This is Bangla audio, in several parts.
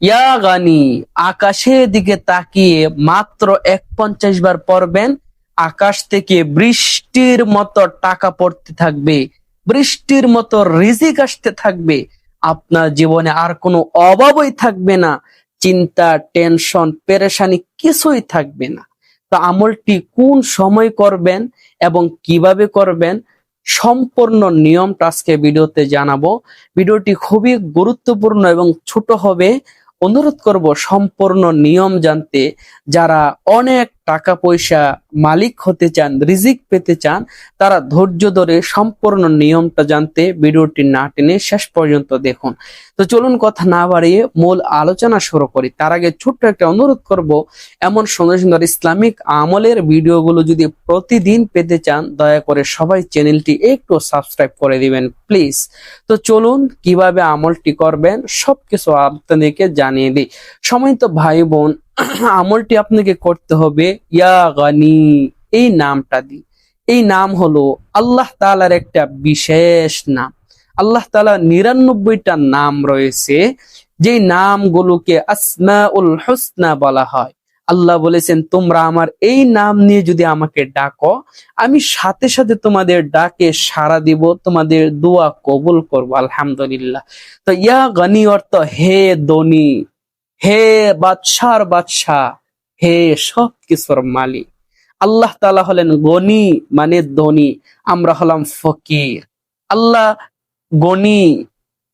ইয়া গানি, আকাশের দিকে তাকিয়ে মাত্র এক পঞ্চাশ বার পড়বেন, আকাশ থেকে বৃষ্টির মতো টাকা পড়তে থাকবে, বৃষ্টির মতো রিজিক আসতে থাকবে, আপনার জীবনে আর কোনো অভাবই থাকবে না, চিন্তা, টেনশন, পেরেশানি কিছুই থাকবে না। তো আমলটি কোন সময় করবেন এবং কীভাবে করবেন সম্পূর্ণ নিয়মটা আজকে ভিডিওতে জানাব। ভিডিওটি খুবই গুরুত্বপূর্ণ এবং ছোট হবে অনুরোধ করব সম্পূর্ণ নিয়ম জানতে যারা অনেক টাকা পয়সা মালিক হতে চান, রিজিক পেতে চান, তারা ধৈর্য ধরে সম্পূর্ণ নিয়মটা জানতে ভিডিওটি না টেনে শেষ পর্যন্ত দেখুন। তো চলুন কথা না বাড়িয়ে মূল আলোচনা শুরু করি। তার আগে ছোট্ট একটা অনুরোধ করব, এমন সুন্দর সুন্দর ইসলামিক আমলের ভিডিওগুলো যদি প্রতিদিন পেতে চান, দয়া করে সবাই চ্যানেলটি একটু সাবস্ক্রাইব করে দিবেন, প্লিজ। তো চলুন কীভাবে আমলটি করবেন, সবকিছু আপনাদেরকে জানিয়ে দিই। সময় তো ভাই বোন আমলটি আপনাকে করতে হবে, ইয়া গানি, এই নামটা দি। এই নাম হলো আল্লাহ তাআলার একটা বিশেষ নাম। আল্লাহ তালা নিরানব্বইটা নাম রয়েছে যে নামগুলোকে আসমাউল হুসনা বলা হয়। আল্লাহ বলেছেন, তোমরা আমার এই নাম নিয়ে যদি আমাকে ডাকো, আমি সাথে সাথে তোমাদের ডাকে সাড়া দিব, তোমাদের দোয়া কবুল করব, আলহামদুলিল্লাহ। তো ইয়া গানি অর্থ হে দনি হে বাদশার বাদশাহ, হে সব কিছুর মালিক। আল্লাহ তালা হলেন গনি মানে ধনী। আমরা হলাম ফকির। আল্লাহ গনি,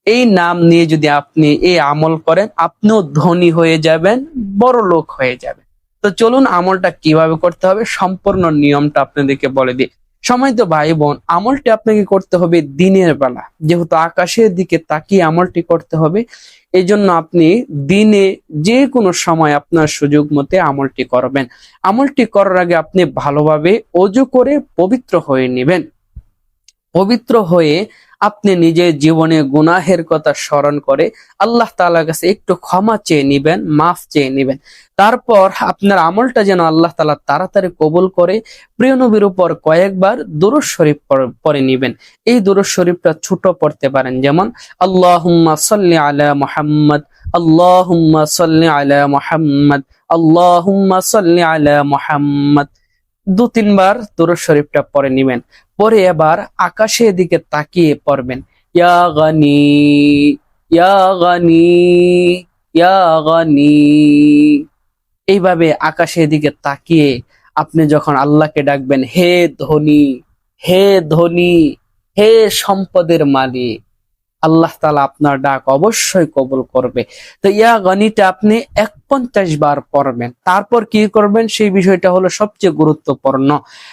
এই নাম নিয়ে যদি আপনি এই আমল করেন, আপনিও ধনী হয়ে যাবেন, বড় লোক হয়ে যাবেন। তো চলুন আমলটা কীভাবে করতে হবে, সম্পূর্ণ নিয়মটা আপনাদেরকে বলে দিই। সময় তো ভাই বোন, আমলটি আপনাকে করতে হবে দিনের বেলা। যেহেতু আকাশের দিকে তাকিয়ে আমলটি করতে হবে এই জন্য আপনি দিনে যে কোনো সময় আপনার সুযোগ মতে আমলটি করবেন। আমলটি করার আগে আপনি ভালোভাবে অজু করে পবিত্র হয়ে নেবেন। পবিত্র হয়ে আপনি নিজের জীবনে গুনাহের কথা স্মরণ করে আল্লাহ তাআলার কাছে একটু ক্ষমা চেয়ে নিবেন, মাফ চেয়ে নিবেন। তারপর আপনার আমলটা যেন আল্লাহ তাআলা তাড়াতাড়ি কবুল করে, প্রিয় নবীর উপর কয়েকবার দুরুদ শরীফ পড়ে নিবেন। এই দুরুদ শরীফটা ছোট পড়তে পারেন, যেমন, আল্লাহুম্মা সাল্লি আলা মোহাম্মদ, আল্লাহুম্মা সাল্লি আলা মুহাম্মদ, আল্লাহুম্মা সাল্লি আলা মুহাম্মদ। দু তিনবার দুরুদ শরীফটা পরে নিবেন। পরে এবার আকাশের দিকে তাকিয়ে পড়বেন। ইয়া গানি, ইয়া এইভাবে আকাশের দিকে তাকিয়ে আপনি যখন আল্লাহকে ডাকবেন, হে ধনী হে ধনী, হে সম্পদের মালিক। আল্লাহ তালা আপনার ডাক অবশ্যই কবুল করবে। তো ইয়া গণিটা আপনি এক পঞ্চাশ বার পড়বেন। তারপর কি করবেন? সেই বিষয়টা হলো সবচেয়ে গুরুত্বপূর্ণ।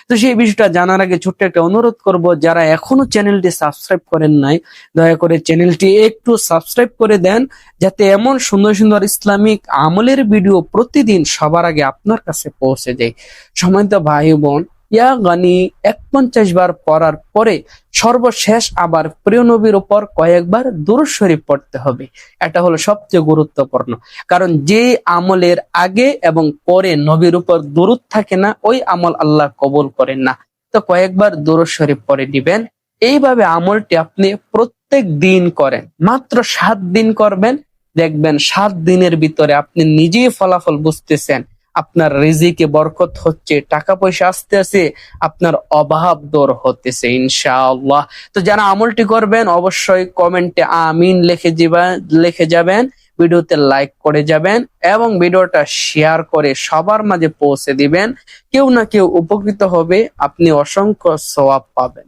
তো সেই বিষয়টা জানার আগে ছোট্ট একটা অনুরোধ করব, যারা এখনও চ্যানেলটি সাবস্ক্রাইব করেন নাই, দয়া করে চ্যানেলটি একটু সাবস্ক্রাইব করে দেন, যাতে এমন সুন্দর সুন্দর ইসলামিক আমলের ভিডিও প্রতিদিন সবার আগে আপনার কাছে পৌঁছে যায়। সময়ত ভাই বোন ইয়া গানি এক পঞ্চাশ বার পড়ার পরে সর্বশেষ আবার প্রিয় নবীর উপর কয়েকবার দুরূদ শরীফ পড়তে হবে। এটা হলো সবচেয়ে গুরুত্বপূর্ণ। কারণ যে আমলের আগে এবং পরে নবীর উপর দুরুদ থাকে না, ওই আমল আল্লাহ কবুল করেন না। তো কয়েকবার দুরূদ শরীফ পড়ে দিবেন এইভাবে আমলটি আপনি প্রত্যেক দিন করেন। মাত্র সাত দিন করবেন। দেখবেন সাত দিনের ভিতরে আপনি নিজেই ফলাফল বুঝতেছেন। আপনার রিজিকে বরকত হচ্ছে, টাকা পয়সা আসতে আসে আপনার অভাব দূর হতেছে, ইনশাআল্লাহ। তো যারা আমলটি করবেন, অবশ্যই কমেন্টে আমিন লিখে লিখে যাবেন, ভিডিওতে লাইক করে যাবেন এবং ভিডিওটা শেয়ার করে সবার মাঝে পৌঁছে দিবেন। কেউ না কেউ উপকৃত হবে, আপনি অসংখ্য সওয়াব পাবেন।